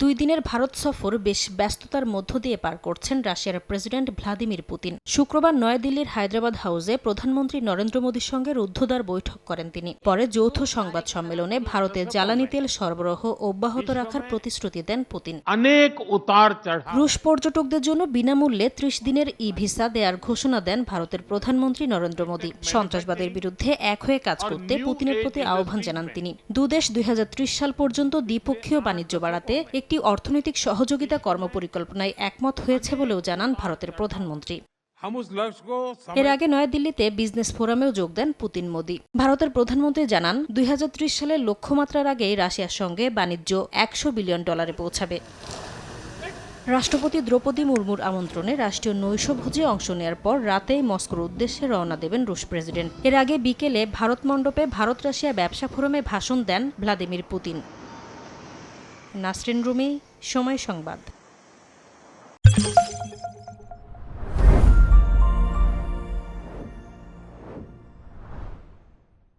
দুই দিনের ভারত সফর বেশ ব্যস্ততার মধ্য দিয়ে পার করছেন রাশিয়ার প্রেসিডেন্ট ভ্লাদিমির পুতিন। শুক্রবার নয়াদিল্লির হায়দ্রাবাদ হাউসে প্রধানমন্ত্রী নরেন্দ্র মোদীর সঙ্গে রুদ্ধদ্বার বৈঠক করেন তিনি। পরে যৌথ সংবাদ সম্মেলনে ভারতে জ্বালানি তেল সরবরাহ অব্যাহত রাখার প্রতিশ্রুতি দেন পুতিন। অনেক উতার রুশ পর্যটকদের জন্য বিনামূল্যে ত্রিশ দিনের ই ভিসা দেওয়ার ঘোষণা দেন ভারতের প্রধানমন্ত্রী নরেন্দ্র মোদী। সন্ত্রাসবাদের বিরুদ্ধে এক হয়ে কাজ করতে পুতিনের প্রতি আহ্বান জানান তিনি। দুদেশ দুই হাজার ত্রিশ সাল পর্যন্ত দ্বিপক্ষীয় বাণিজ্য বাড়াতে একটি অর্থনৈতিক সহযোগিতা কর্মপরিকল্পনায় একমত হয়েছে বলেও জানান ভারতের প্রধানমন্ত্রী। এর আগে নয়াদিল্লিতে বিজনেস ফোরামেও যোগ দেন পুতিন মোদী। ভারতের প্রধানমন্ত্রী জানান দুই সালের লক্ষ্যমাত্রার আগেই রাশিয়ার সঙ্গে বাণিজ্য একশো বিলিয়ন ডলারে পৌঁছাবে। রাষ্ট্রপতি দ্রৌপদী মুর্মুর আমন্ত্রণে রাষ্ট্রীয় নৈশভোজে অংশ নেওয়ার পর রাতেই মস্কোর উদ্দেশ্যে রওনা দেবেন রুশ প্রেসিডেন্ট। এর আগে বিকেলে ভারত মণ্ডপে ভারত রাশিয়া ব্যবসা ফোরামে ভাষণ দেন ভ্লাদিমির পুতিন। নাসরিন রুমি সময় সংবাদ।